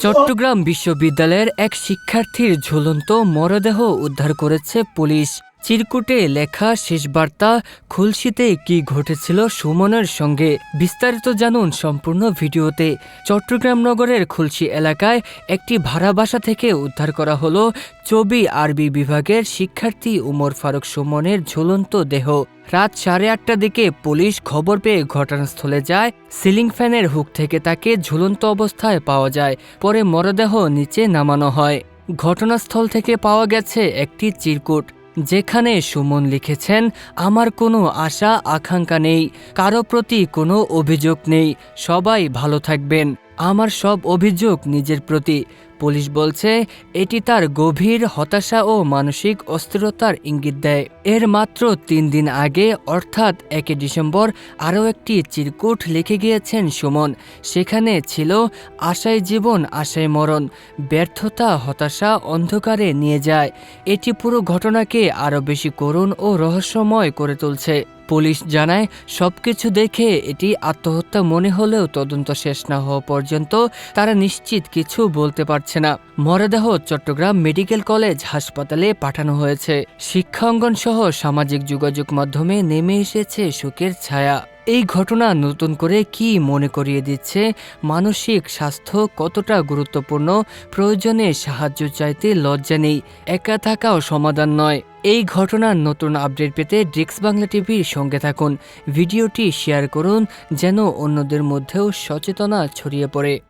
চট্টগ্রাম বিশ্ববিদ্যালয়ের এক শিক্ষার্থীর ঝুলন্ত মরদেহ উদ্ধার করেছে পুলিশ। চিরকুটে লেখা শেষ বার্তা খুলশিতে কি ঘটেছিল সুমনের সঙ্গে। বিস্তারিত জানুন সম্পূর্ণ ভিডিওতে। চট্টগ্রাম নগরের খুলশি এলাকায় একটি ভাড়া বাসা থেকে উদ্ধার করা হলো চবি আরবি বিভাগের শিক্ষার্থী উমর ফারুক সুমনের ঝুলন্ত দেহ। রাত সাড়ে আটটার দিকে পুলিশ খবর পেয়ে ঘটনাস্থলে যায়। সিলিং ফ্যানের হুক থেকে তাকে ঝুলন্ত অবস্থায় পাওয়া যায়। পরে মরদেহ নিচে নামানো হয়। ঘটনাস্থল থেকে পাওয়া গেছে একটি চিরকুট। যেখানে সুমন লিখেছেন, আমার কোনো আশা, আকাঙ্ক্ষা নেই, কারও প্রতি কোনো অভিযোগ নেই, সবাই ভালো থাকবেন, আমার সব অভিযোগ নিজের প্রতি। পুলিশ বলছে, এটি তার গভীর হতাশা ও মানসিক অস্থিরতার ইঙ্গিত দেয়। এর মাত্র তিন দিন আগে, অর্থাৎ একে ডিসেম্বর, আরও একটি চিরকুট লিখে গিয়েছেন সুমন। সেখানে ছিল, আশায় জীবন, আশায় মরণ। ব্যর্থতা, হতাশা অন্ধকারে নিয়ে যায়। এটি পুরো ঘটনাকে আরও বেশি করুণ ও রহস্যময় করে তুলছে। পুলিশ জানায়, সবকিছু দেখে এটি আত্মহত্যা মনে হলেও তদন্ত শেষ না হওয়া পর্যন্ত তারা নিশ্চিত কিছু বলতে পারছে না। মরদেহ চট্টগ্রাম মেডিকেল কলেজ হাসপাতালে পাঠানো হয়েছে। শিক্ষাঙ্গন সহ সামাজিক যোগাযোগ মাধ্যমে নেমে এসেছে শোকের ছায়া। এই ঘটনা নতুন করে কি মনে করিয়ে দিচ্ছে? মানসিক স্বাস্থ্য কতটা গুরুত্বপূর্ণ? প্রয়োজনে সাহায্য চাইতে লজ্জা নেই। একা থাকাও সমাধান নয়। এই ঘটনার নতুন আপডেট পেতে ড্রিক্স বাংলা টিভির সঙ্গে থাকুন। ভিডিওটি শেয়ার করুন, যেন অন্যদের মধ্যেও সচেতনা ছড়িয়ে পড়ে।